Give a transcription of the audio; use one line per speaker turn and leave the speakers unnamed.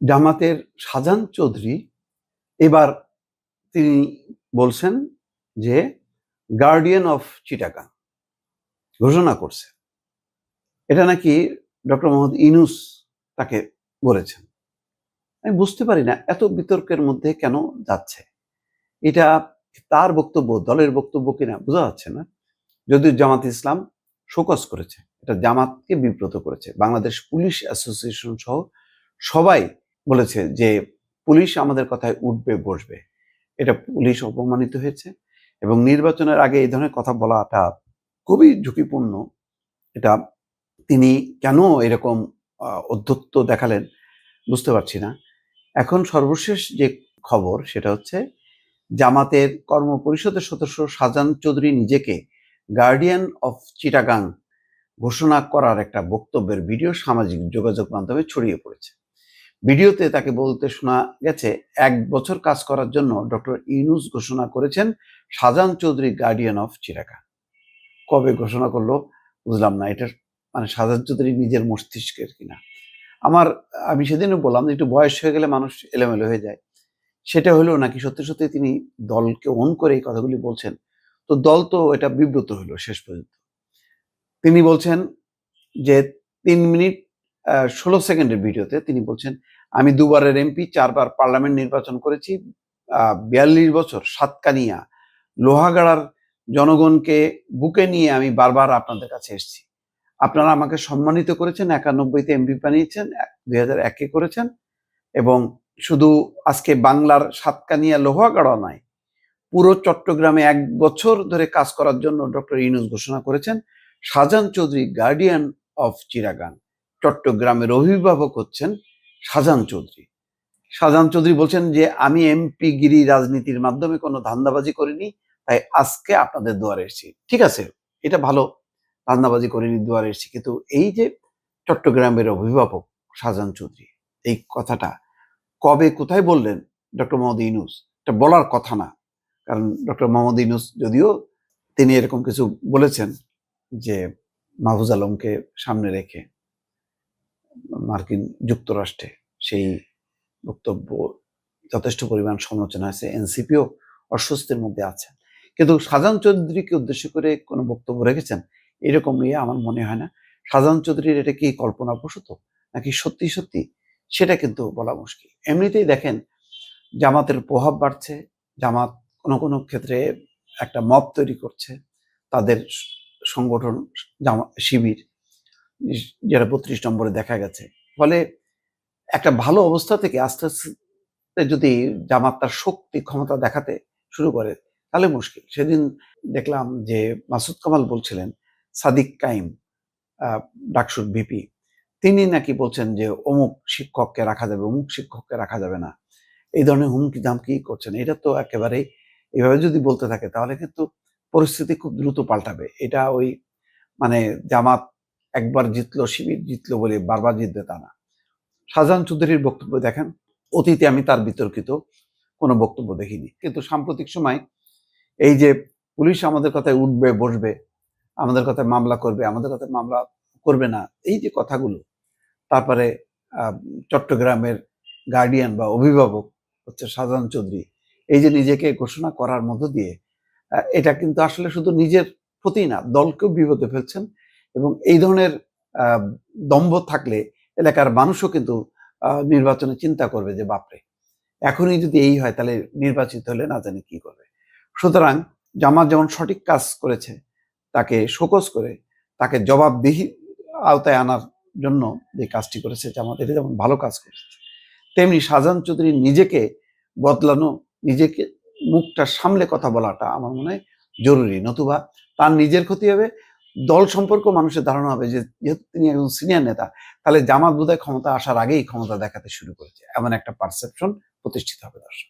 জামাতের শাহজাহান চৌধুরী, এবার তিনি বলছেন যে গার্ডিয়ান অফ চিটাকা ঘোষণা করছে। এটা নাকি ডক্টর মোহাম্মদ ইনুস তাকে বলেছেন। আমি বুঝতে পারি না এত বিতর্কের মধ্যে কেন যাচ্ছে। এটা তার বক্তব্য, দলের বক্তব্য কিনা বোঝা যাচ্ছে না। যদিও জামাত ইসলাম শোকস করেছে, এটা জামাতকে বিব্রত করেছে। বাংলাদেশ পুলিশ অ্যাসোসিয়েশন সহ সবাই বলেছে যে পুলিশ আমাদের কথায় উঠবে, বসবে। এটা পুলিশ অপমানিত হয়েছে এবং নির্বাচনের আগে এই ধরনের কথা বলাটা খুবই ঝুঁকিপূর্ণ। এটা তিনি কেন এরকম অধ্যত্ত দেখালেন বুঝতে পারছি না। এখন সর্বশেষ যে খবর সেটা হচ্ছে জামাতের কর্ম পরিষদের সদস্য শাহজাহান চৌধুরী নিজেকে গার্ডিয়ান অফ চিটাগাং ঘোষণা করার একটা বক্তব্যের ভিডিও সামাজিক যোগাযোগ মাধ্যমে ছড়িয়ে পড়েছে। ভিডিওতে তাকে বলতে শোনা গেছে, এক বছর কাজ করার জন্য ডক্টর ইউনুস ঘোষণা করেছেন শাহজাহান চৌধুরী গার্ডিয়ান অফ চিরাকা কবে ঘোষণা করল বুঝলাম না এটা মানে শাহজাহান চৌধুরী নিজের মস্তিষ্কের কিনা। আমার, আমি সেদিনও বললাম যে একটু বয়স হয়ে গেলে মানুষ এলোমেলো হয়ে যায়। সেটা হলো নাকি সত্যি সত্যি তিনি দলকে অন করে এই কথাগুলি বলছেন? তো দল তো এটা বিব্রত হলো শেষ পর্যন্ত। তিনি বলছেন যে তিন মিনিট ষোলো সেকেন্ডের ভিডিওতে তিনি বলছেন, আমি দুবারের এমপি, চারবার পার্লামেন্ট নির্বাচন করেছি বিয়াল্লিশ বছর সাতকানিয়া, লোহাগাড়ার জনগণকে বুকে নিয়ে আমি বারবার আপনাদের কাছে এসেছি। আপনারা আমাকে সম্মানিত করেছেন, একানব্বইতে এমপি বানিয়েছেন, দুই হাজার একে করেছেন এবং শুধু আজকে বাংলার সাতকানিয়া লোহাগাড়া নয়, পুরো চট্টগ্রামে এক বছর ধরে কাজ করার জন্য ডক্টর ইনুস ঘোষণা করেছেন, শাহজাহান চৌধুরী, গার্ডিয়ান অফ চিরাগান চট্টগ্রামের অভিভাবক হচ্ছেন শাহজাহান চৌধুরী। শাহজাহান চৌধুরী বলছেন যে, আমি এমপি গিরি রাজনীতির মাধ্যমে কোনো ধান্দাবাজি করিনি, তাই আজকে আপনাদের দুয়ারে এসেছি। ঠিক আছে, এটা ভালো, ধান্দাবাজি করিনি, দুয়ারে এসেছি। কিন্তু এই যে চট্টগ্রামের অভিভাবক শাহজাহান চৌধুরী, এই কথাটা কবে কোথায় বললেন ডক্টর মোহাম্মদ ইউনুস? এটা বলার কথা না। কারণ ডক্টর মোহাম্মদ ইউনুস যদিও তিনি এরকম কিছু বলেছেন যে, মাহফুজ আলমকে সামনে রেখে মার্কিন যুক্তরাষ্ট্রে সেই বক্তব্য যথেষ্ট পরিমাণ সমালোচনা হয়েছে এনসিপিও অস্বস্তির মধ্যে আছেন কিন্তু শাহজাহান চৌধুরীকে উদ্দেশ্য করে কোনো বক্তব্য রেখেছেন এরকম নিয়ে আমার মনে হয় না। শাহজাহান চৌধুরীর এটা কি কল্পনা প্রসূত নাকি সত্যি সত্যি সেটা কিন্তু বলা মুশকিল। এমনিতেই দেখেন, জামাতের প্রভাব বাড়ছে, জামাত কোনো কোনো ক্ষেত্রে একটা মব তৈরি করছে, তাদের সংগঠন জামা, শিবির, যেটা বত্রিশ নম্বরে দেখা গেছে। ফলে একটা ভালো অবস্থা থেকে আস্তে আস্তে যদি জামাত তার শক্তি, ক্ষমতা দেখাতে শুরু করে, তাহলে মুশকিল। সেদিন দেখলাম যে মাসুদ কামাল বলছিলেন, সাদিক কাইম ডাকসুর বিপি তিনি নাকি বলছেন যে অমুক শিক্ষককে রাখা যাবে, অমুক শিক্ষককে রাখা যাবে না। এই ধরনের হুমকি দামকি করছেন। এটা তো একেবারেই এভাবে যদি বলতে থাকে, তাহলে কিন্তু পরিস্থিতি খুব দ্রুত পাল্টাবে। এটা ওই মানে জামাত একবার জিতলো শিবির, জিতলো বলে বারবার জিতবে তা না। শাহজাহান চৌধুরীর বক্তব্য দেখেন, অতীতে আমি তার বিতর্কিত কোনো বক্তব্য দেখিনি। কিন্তু সাম্প্রতিক সময় এই যে পুলিশ আমাদের কথায় উঠবে, বসবে, আমাদের কথায় মামলা করবে, আমাদের কথায় মামলা করবে না, এই যে কথাগুলো, তারপরে চট্টগ্রামের গার্ডিয়ান বা অভিভাবক হচ্ছে শাহজাহান চৌধুরী, এই যে নিজেকে ঘোষণা করার মধ্য দিয়ে এটা কিন্তু আসলে শুধু নিজের প্রতি না, দলকেও বিপদে ফেলছেন। এবং এই ধরনের দম্ভ থাকলে এলাকার মানুষও কিন্তু নির্বাচনে চিন্তা করবে যে, বাপরে, এখনই যদি এই হয়, তাহলে নির্বাচিত হলে না জানি কি করবে। সুতরাং জামাত যেমন সঠিক কাজ করেছে, তাকে শোকস করে, তাকে জবাবদিহি আওতায় আনার জন্য যে কাজটি করেছে জামাত, এটা যেমন ভালো কাজ করেছে, তেমনি শাহজাহান চৌধুরী নিজেকে বদলানো, নিজেকে মুখটা সামলে কথা বলাটা আমার মনে হয় জরুরি। নতুবা তার নিজের ক্ষতি হবে দল সম্পর্ক মানুষের ধারণা হবে যে যেহেতু তিনি একজন সিনিয়র নেতা, তাহলে জামাত বোধহয় ক্ষমতা আসার আগেই ক্ষমতা দেখাতে শুরু করেছে। এমন একটা পারসেপশন প্রতিষ্ঠিত হবে দর্শক।